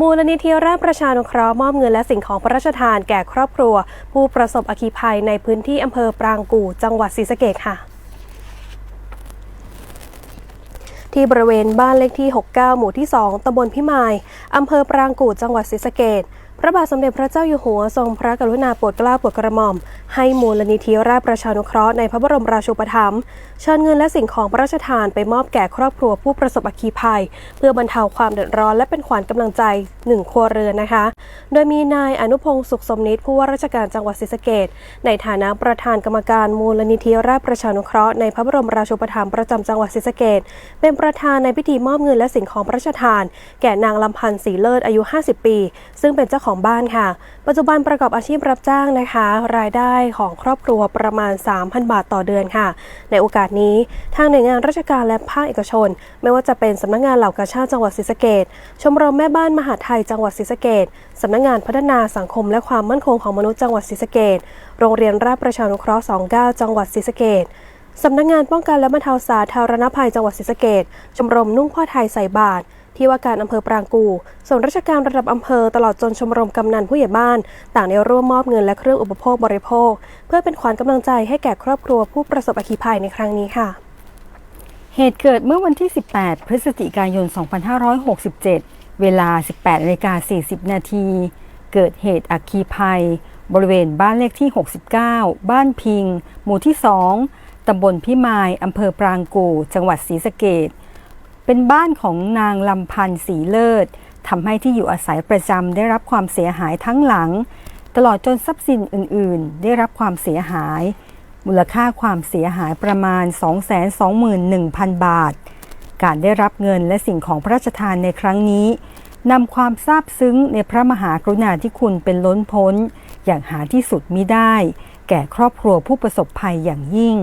มูลนิธิราชประชานุเคราะห์มอบเงินและสิ่งของพระราชทานแก่ครอบครัว ผู้ประสบอคคีภัยในพื้นที่อำเภอปรางกู่จังหวัดศรีสะเกษค่ะ ที่บริเวณบ้านเลขที่ 69 หมู่ที่ 2ตำบลพิมายอำเภอปรางกู่จังหวัดศรีสะเกษ พระบาทสมเด็จพระเจ้าอยู่หัวทรงพระกรุณาโปรดเกล้าโปรดกระหม่อม ให้มูลนิธิราชประชานุเคราะห์ในพระบรมราชูปถัมภ์เชิญเงินและสิ่งของพระราชทานไปมอบแก่ครอบครัวผู้ประสบอัคคีภัย เพื่อบรรเทาความเดือดร้อนและเป็นขวัญกำลังใจหนึ่งครัวเรือนนะคะ โดยมีนายอนุพงศ์สุขสมนิตผู้ว่าราชการจังหวัดศรีสะเกษในฐานะประธานกรรมการมูลนิธิราชประชานุเคราะห์ในพระบรมราชูปถัมภ์ประจำจังหวัดศรีสะเกษเป็นประธานในพิธีมอบเงินและสิ่งของพระราชทาน แก่นางลำพันธ์ศรีเลิศอายุ 50 ปี ซึ่งเป็นเจ้าของบ้านค่ะ ปัจจุบันประกอบอาชีพรับจ้างนะคะ รายได้ของครอบครัวประมาณ 3,000 บาทต่อเดือนค่ะ ในโอกาสนี้ทางหน่วยงานราชการและภาคเอกชน ไม่ว่าจะเป็นสำนักงานเหล่ากาชาติจังหวัดศรีสะเกษชมรมแม่บ้านมหาไทยจังหวัดศรีสะเกษสำนักงานพัฒนาสังคมและความมั่นคงของมนุษย์จังหวัดศรีสะเกษโรงเรียนราชประชานุเคราะห์ 29 จังหวัดศรีสะเกษสำนักงานป้องกันและบรรเทาสาธารณภัยจังหวัดศรีสะเกษชมรมนุ่งผ้าไทยใส่บาตร ที่ว่าการอำเภอปรางกู ส่วนราชการระดับอำเภอตลอดจนชมรมกำนันผู้ใหญ่บ้าน ต่างได้ร่วมมอบเงินและเครื่องอุปโภคบริโภค เพื่อเป็นขวัญกำลังใจให้แก่ครอบครัวผู้ประสบอัคคีภัยในครั้งนี้ค่ะ เหตุเกิดเมื่อวันที่ 18 พฤศจิกายน 2567 เวลา 18นาฬิกา40 นาที เกิดเหตุอัคคีภัย บริเวณบ้านเลขที่ 69 บ้านพิง หมู่ที่ 2ตำบลพิมาย อำเภอปรางกู จังหวัดศรีสะเกด เป็นบ้านของนางลำพันธ์ศรีเลิศทำให้ที่อยู่อาศัยประจำได้รับความเสียหายทั้งหลัง ตลอดจนทรัพย์สินอื่น ๆ ได้รับความเสียหาย มูลค่าความเสียหายประมาณ 221,000 บาท การได้รับเงินและสิ่งของพระราชทานในครั้งนี้นำความซาบซึ้งในพระมหากรุณาธิคุณเป็นล้นพ้น อย่างหาที่สุดมิได้ แก่ครอบครัวผู้ประสบภัยอย่างยิ่ง